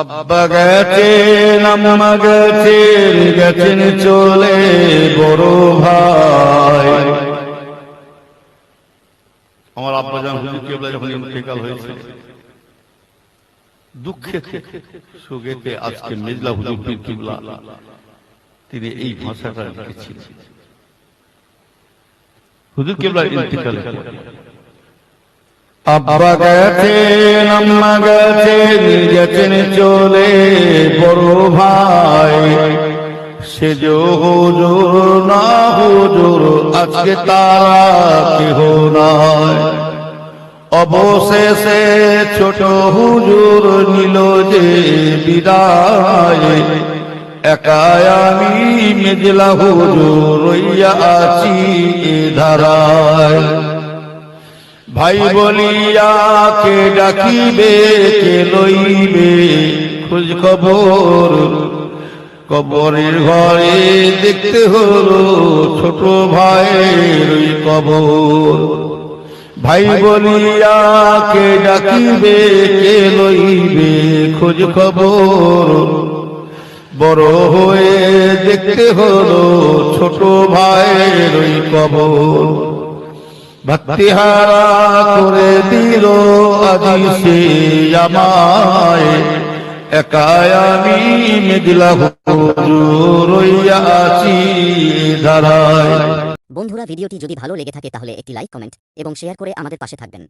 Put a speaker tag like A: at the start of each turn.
A: আব্বা গেছেন আম্মা গেছেন চলে বড় ভাই। আমার আব্বা জান হুজুর কেবলা যখন ইন্তেকাল হয়েছে, দুঃখে সুখেতে আজকে মেজলা হুজুর পীর কিবলা, তিনি এই ভাষাটা লিখেছিলেন। হুজুর কেবলার ইন্তেকাল আব্বা গেছেন, আম্মা গেছেন গেছেন চলে বড় ভাই। সে হুজুর না হুজুর, আজকে তারা কেহ নয় অবশেষে ছোট হুজুর নিল যে বিদায়। একাই আমি মেজলা হুজুর রইয়া আছি ধারায়। ভাই বলিয়া কে ডাকিবে কে লইবে? খোঁজ খবর। কবরের ঘরে দেখতে হলো ছোট ভাইয়ের ওই কবর। ভাই বলিয়া কে ডাকিবে কে লইবে? খোঁজ খবর। বড় হয়ে দেখতে হলো ছোট ভাইয়ের ওই কবর। ভক্তিহারা করে দিল আজি সে আমায়। আমি মেঘলা রইয়া আছি ধারায়।
B: বন্ধুরা, ভিডিওটি যদি ভালো লেগে থাকে তাহলে একটি লাইক, কমেন্ট এবং শেয়ার করে আমাদের পাশে থাকবেন।